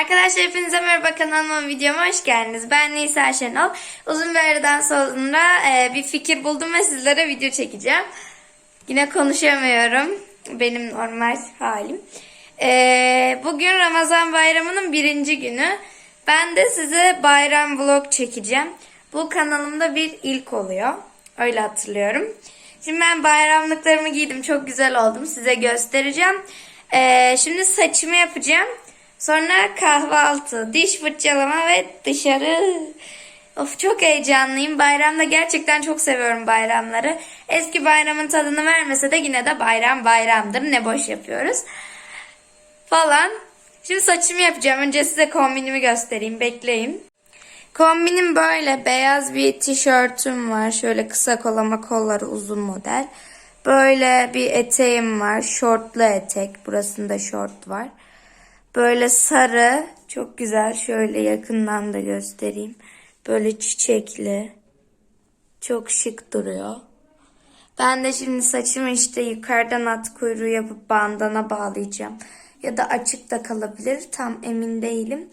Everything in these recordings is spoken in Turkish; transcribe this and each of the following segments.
Arkadaşlar hepinize merhaba kanalıma videoma hoş geldiniz. Ben Nisa Şenol. Uzun bir aradan sonra e, bir fikir buldum ve sizlere video çekeceğim. Yine konuşamıyorum. Benim normal halim. E, bugün Ramazan bayramının birinci günü. Ben de size bayram vlog çekeceğim. Bu kanalımda bir ilk oluyor. Öyle hatırlıyorum. Şimdi ben bayramlıklarımı giydim. Çok güzel oldum. Size göstereceğim. E, şimdi saçımı yapacağım. Sonra kahvaltı, diş fırçalama ve dışarı. Of çok heyecanlıyım. Bayramda gerçekten çok seviyorum bayramları. Eski bayramın tadını vermese de yine de bayram bayramdır. Ne boş yapıyoruz. Falan. Şimdi saçımı yapacağım. Önce size kombinimi göstereyim. Bekleyin. Kombinim böyle. Beyaz bir tişörtüm var. Şöyle kısa kolama kolları uzun model. Böyle bir eteğim var. Şortlu etek. Burasında şort var. Böyle sarı, çok güzel. Şöyle yakından da göstereyim. Böyle çiçekli. Çok şık duruyor. Ben de şimdi saçımı işte yukarıdan at kuyruğu yapıp bandana bağlayacağım. Ya da açık da kalabilir. Tam emin değilim.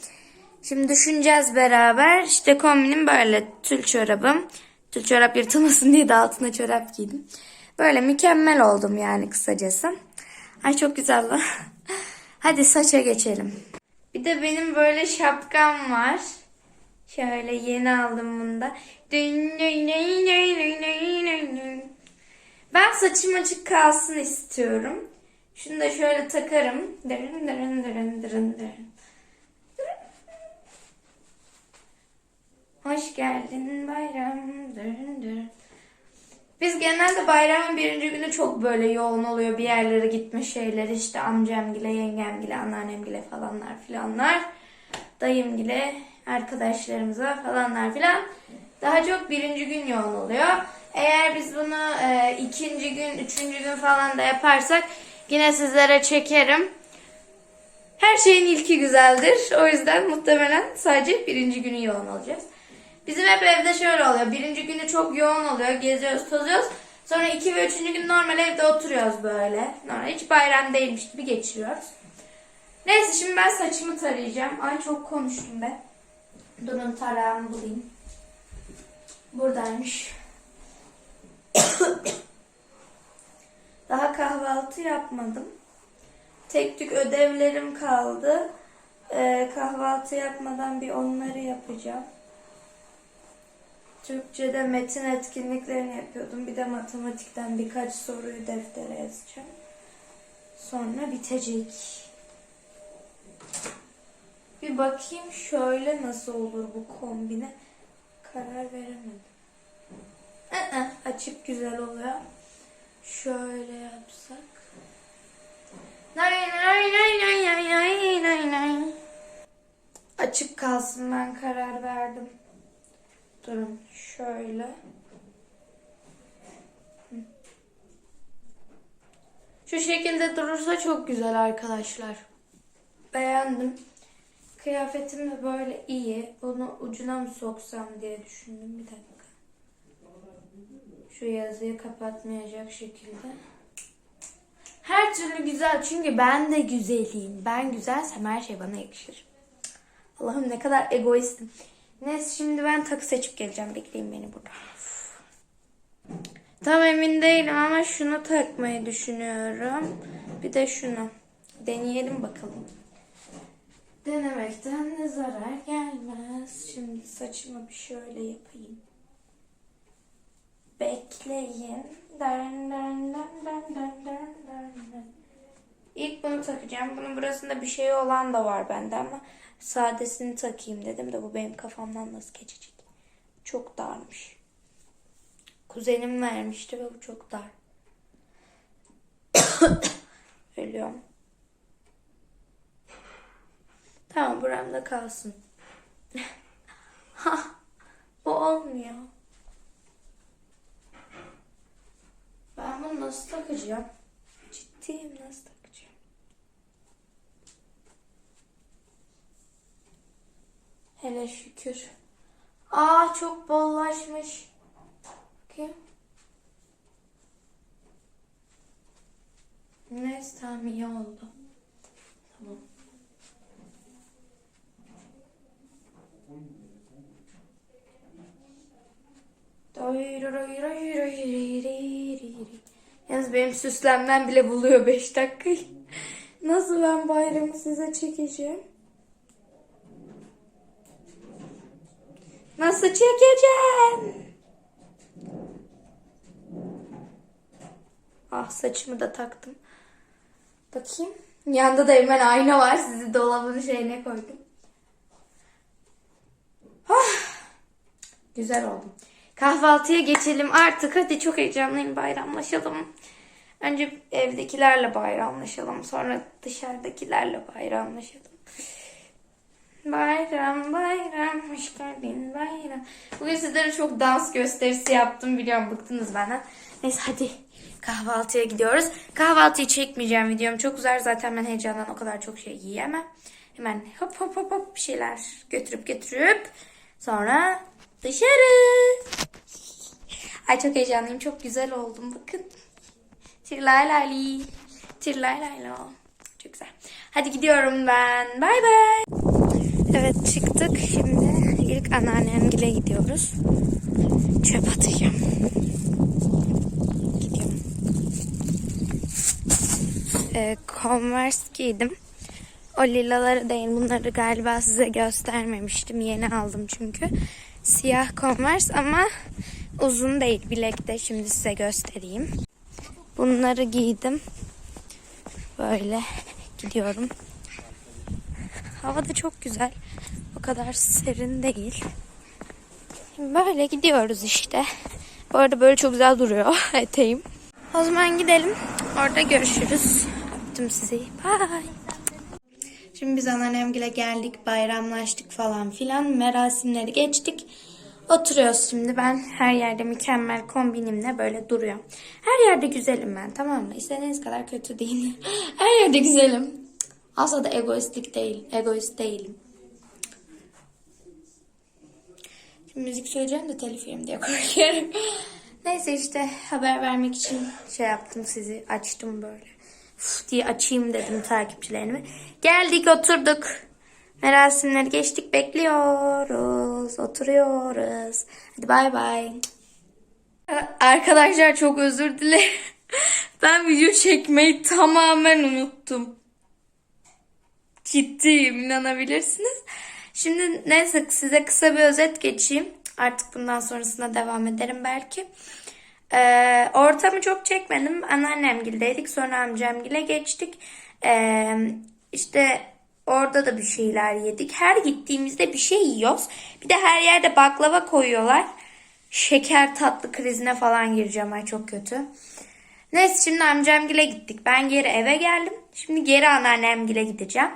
Şimdi düşüneceğiz beraber. İşte kombinim böyle. Tül çorabım. Tül çorap yırtılmasın diye de altına çorap giydim. Böyle mükemmel oldum yani kısacası. Ay çok güzel lan. Hadi saça geçelim. Bir de benim böyle şapkam var. Şöyle yeni aldım bunu da. Ben saçım açık kalsın istiyorum. Şunu da şöyle takarım. Dırın dırın dırın dırın dırın. Hoş geldin bayram. Dırın dırın. Biz genelde bayramın birinci günü çok böyle yoğun oluyor bir yerlere gitme şeyleri işte amcamgile, yengemgile, anneannemgile falanlar filanlar. Dayımgile, arkadaşlarımıza falanlar filan. Daha çok birinci gün yoğun oluyor. Eğer biz bunu e, ikinci gün, üçüncü gün falan da yaparsak yine sizlere çekerim. Her şeyin ilki güzeldir. O yüzden muhtemelen sadece birinci günü yoğun olacağız. Bizim hep evde şöyle oluyor. Birinci günü çok yoğun oluyor. Geziyoruz, tozuyoruz. Sonra iki ve üçüncü gün normal evde oturuyoruz böyle. Normal hiç bayram değilmiş gibi geçiriyoruz. Neyse şimdi ben saçımı tarayacağım. Ay çok konuştum be. Durun tarağımı bulayım. Buradaymış. Daha kahvaltı yapmadım. Tek tük ödevlerim kaldı. Ee, kahvaltı yapmadan bir onları yapacağım. Türkçe'de metin etkinliklerini yapıyordum. Bir de matematikten birkaç soruyu deftere yazacağım. Sonra bitecek. Bir bakayım şöyle nasıl olur bu kombine. Karar veremedim. Aa, açık güzel oluyor. Şöyle yapsak. Nay nay nay nay nay nay nay. Açık kalsın ben karar verdim. Durun şöyle. Şu şekilde durursa çok güzel arkadaşlar. Beğendim. Kıyafetim de böyle iyi. Bunu ucuna mı soksam diye düşündüm. Bir dakika. Şu yazıyı kapatmayacak şekilde. Her türlü güzel çünkü ben de güzeliyim. Ben güzelsem her şey bana yakışır. Allah'ım ne kadar egoistim. Neyse şimdi ben takı seçip geleceğim. Bekleyin beni burada. Tam emin değilim ama şunu takmayı düşünüyorum. Bir de şunu. Deneyelim bakalım. Denemekten ne zarar gelmez. Şimdi saçımı bir şöyle yapayım. Bekleyin. Dön, dön, dön, dön, dön, dön, dön. İlk bunu takacağım. Bunun burasında bir şey olan da var bende ama sadesini takayım dedim de bu benim kafamdan nasıl geçecek? Çok darmış. Kuzenim vermişti ve bu çok dar. Ölüyorum. Tamam buramda kalsın. ha, bu olmuyor. Ben bunu nasıl takacağım? Ciddiyim nasıl takacağım? Hele şükür. Aa çok bollaşmış. Bakayım. Neyse tamam iyi oldu. Tamam. Yalnız benim süslenmem bile buluyor 5 dakikayı. Nasıl ben bayramı size çekeceğim? Nasıl çekeceğim? Ah saçımı da taktım. Bakayım. Yanda da hemen ayna var. Sizi dolabın şeyine koydum. Ah, güzel oldum. Kahvaltıya geçelim artık. Hadi çok heyecanlıyım. Bayramlaşalım. Önce evdekilerle bayramlaşalım. Sonra dışarıdakilerle bayramlaşalım. Bayram bayram hoş geldin bayram. Bugün sizlere çok dans gösterisi yaptım biliyorum bıktınız benden. Neyse hadi kahvaltıya gidiyoruz. Kahvaltıyı çekmeyeceğim videom çok uzar zaten ben heyecandan o kadar çok şey yiyemem. Hemen hop hop hop hop bir şeyler götürüp götürüp sonra dışarı. Ay çok heyecanlıyım çok güzel oldum bakın. Tirlaylali. Tirlaylaylo. Çok güzel. Hadi gidiyorum ben. Bay bay. Evet çıktık. Şimdi ilk anneannemgile gidiyoruz. Çöp atacağım. Gidiyorum. Ee, Converse giydim. O lilaları değil. Bunları galiba size göstermemiştim. Yeni aldım çünkü. Siyah Converse ama uzun değil. Bilekte. Şimdi size göstereyim. Bunları giydim. Böyle gidiyorum. Hava da çok güzel. O kadar serin değil. Böyle gidiyoruz işte. Bu arada böyle çok güzel duruyor eteğim. O zaman gidelim. Orada görüşürüz. Öptüm sizi. Bye. Şimdi biz anneannemgile geldik. Bayramlaştık falan filan. Merasimleri geçtik. Oturuyoruz şimdi. Ben her yerde mükemmel kombinimle böyle duruyorum. Her yerde güzelim ben tamam mı? İstediğiniz kadar kötü değilim. Her yerde güzelim. Asla da egoistlik değil. Egoist değilim. Şimdi müzik söyleyeceğim de telif diye korkuyorum. Neyse işte haber vermek için şey yaptım sizi açtım böyle. Uf diye açayım dedim takipçilerimi. Geldik oturduk. Merasimleri geçtik bekliyoruz. Oturuyoruz. Hadi bay bay. Arkadaşlar çok özür dilerim. Ben video çekmeyi tamamen unuttum. Ciddiyim inanabilirsiniz. Şimdi neyse size kısa bir özet geçeyim. Artık bundan sonrasında devam ederim belki. Ee, ortamı çok çekmedim. Anneannemgildeydik. Sonra amcamgile geçtik. Ee, işte orada da bir şeyler yedik. Her gittiğimizde bir şey yiyoruz. Bir de her yerde baklava koyuyorlar. Şeker tatlı krizine falan gireceğim. Ay çok kötü. Neyse şimdi amcamgile gittik. Ben geri eve geldim. Şimdi geri anneannemgile gideceğim.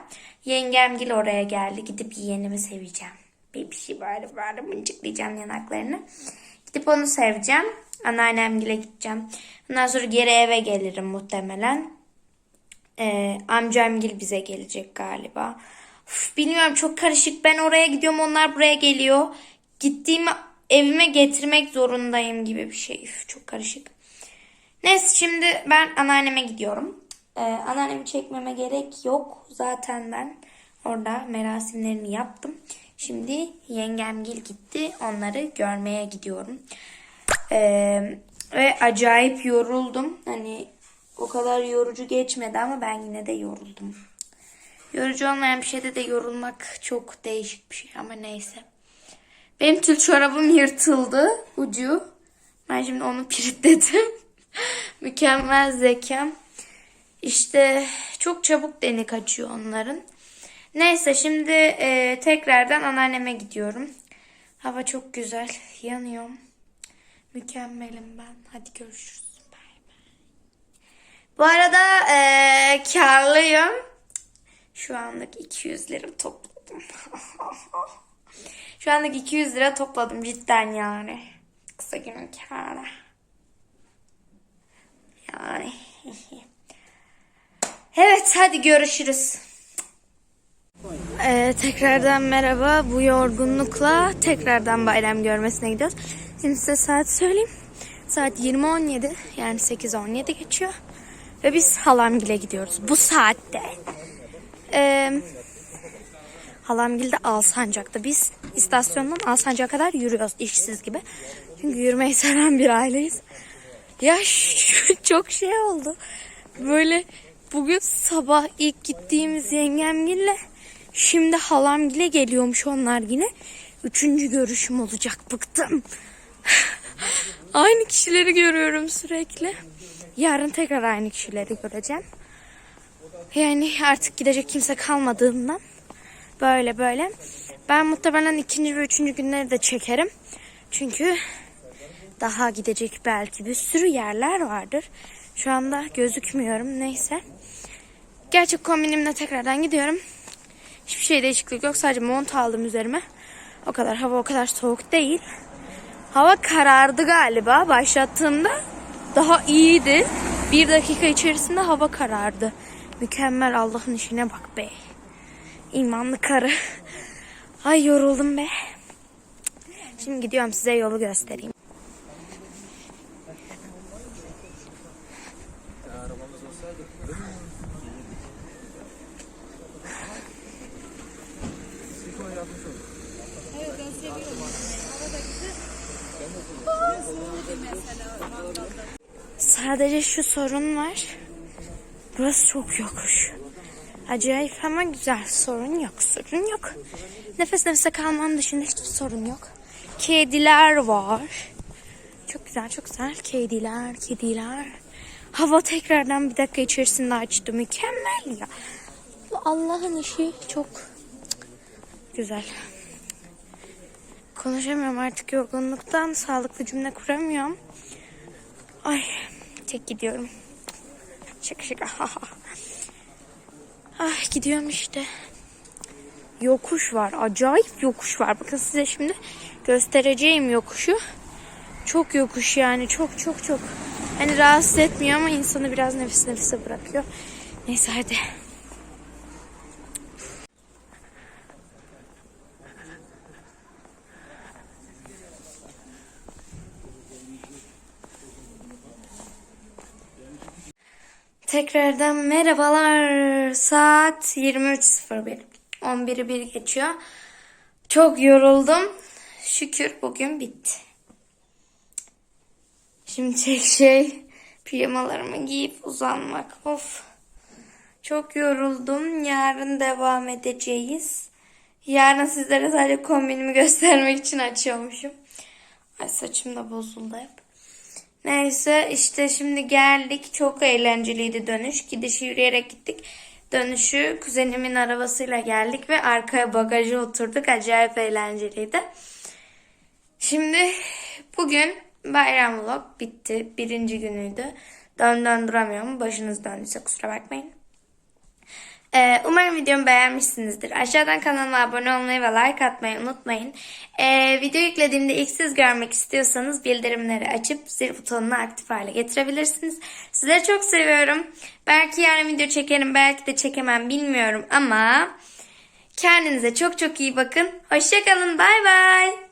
Yengemgil oraya geldi. Gidip yeğenimi seveceğim. Bir şey böyle böyle mıncıklayacağım yanaklarını. Gidip onu seveceğim. Anneannemgile gideceğim. Ondan sonra geri eve gelirim muhtemelen. Ee, amcamgil bize gelecek galiba. Uf, bilmiyorum çok karışık. Ben oraya gidiyorum onlar buraya geliyor. Gittiğimi evime getirmek zorundayım gibi bir şey. Üf, çok karışık. Neyse şimdi ben anneanneme gidiyorum. Ee, anneannemi çekmeme gerek yok. Zaten ben orada merasimlerini yaptım. Şimdi yengemgil gitti. Onları görmeye gidiyorum. Ee, ve acayip yoruldum. Hani o kadar yorucu geçmedi ama ben yine de yoruldum. Yorucu olmayan bir şeyde de yorulmak çok değişik bir şey ama neyse. Benim tül çorabım yırtıldı ucu. Ben şimdi onu piritledim. Mükemmel zekam. İşte çok çabuk denik açıyor onların. Neyse şimdi e, tekrardan anneanneme gidiyorum. Hava çok güzel. Yanıyorum. Mükemmelim ben. Hadi görüşürüz. Bay bay. Bu arada e, karlıyım. Şu anlık 200 lira topladım. Şu anlık 200 lira topladım cidden yani. Kısa günün kârı. Yani. Evet hadi görüşürüz. Ee, tekrardan merhaba. Bu yorgunlukla tekrardan bayram görmesine gidiyoruz. Şimdi size saat söyleyeyim. Saat 20.17 yani 8.17 geçiyor. Ve biz halamgile gidiyoruz bu saatte. Ee, Halamgil de Alsancak'ta. Biz istasyondan Alsancak'a kadar yürüyoruz işsiz gibi. Çünkü yürümeyi seven bir aileyiz. Ya çok şey oldu. Böyle bugün sabah ilk gittiğimiz yengemgille şimdi halamgile geliyormuş onlar yine. Üçüncü görüşüm olacak bıktım. aynı kişileri görüyorum sürekli. Yarın tekrar aynı kişileri göreceğim. Yani artık gidecek kimse kalmadığından böyle böyle. Ben muhtemelen ikinci ve üçüncü günleri de çekerim. Çünkü daha gidecek belki bir sürü yerler vardır. Şu anda gözükmüyorum neyse. Gerçek kombinimle tekrardan gidiyorum. Hiçbir şey değişiklik yok. Sadece mont aldım üzerime. O kadar. Hava o kadar soğuk değil. Hava karardı galiba. Başlattığımda daha iyiydi. Bir dakika içerisinde hava karardı. Mükemmel Allah'ın işine bak be. İmanlı karı. Ay yoruldum be. Şimdi gidiyorum size yolu göstereyim. Sadece şu sorun var. Burası çok yokuş. Acayip ama güzel. Sorun yok. Sorun yok. Nefes nefese kalmanın dışında hiçbir sorun yok. Kediler var. Çok güzel, çok güzel. Kediler, kediler. Hava tekrardan bir dakika içerisinde açtı. Mükemmel ya. Bu Allah'ın işi çok güzel. Konuşamıyorum artık yorgunluktan. Sağlıklı cümle kuramıyorum. Ay tek gidiyorum. Şaka şaka. ah gidiyorum işte. Yokuş var. Acayip yokuş var. Bakın size şimdi göstereceğim yokuşu. Çok yokuş yani. Çok çok çok. Hani rahatsız etmiyor ama insanı biraz nefes nefese bırakıyor. Neyse hadi. Tekrardan merhabalar. Saat 23.01. 11'i 1 geçiyor. Çok yoruldum. Şükür bugün bitti. Şimdi tek şey pijamalarımı giyip uzanmak. Of. Çok yoruldum. Yarın devam edeceğiz. Yarın sizlere sadece kombinimi göstermek için açıyormuşum. Ay saçım da bozuldu hep. Neyse işte şimdi geldik. Çok eğlenceliydi dönüş. Gidişi yürüyerek gittik. Dönüşü kuzenimin arabasıyla geldik ve arkaya bagaja oturduk. Acayip eğlenceliydi. Şimdi bugün bayram vlog bitti. Birinci günüydü. Dön duramıyorum. Başınız döndüyse kusura bakmayın. Ee, umarım videomu beğenmişsinizdir. Aşağıdan kanalıma abone olmayı ve like atmayı unutmayın. Ee, video yüklediğimde ilk siz görmek istiyorsanız bildirimleri açıp zil butonunu aktif hale getirebilirsiniz. Sizleri çok seviyorum. Belki yarın video çekerim, belki de çekemem bilmiyorum ama kendinize çok çok iyi bakın. Hoşçakalın, bay bay.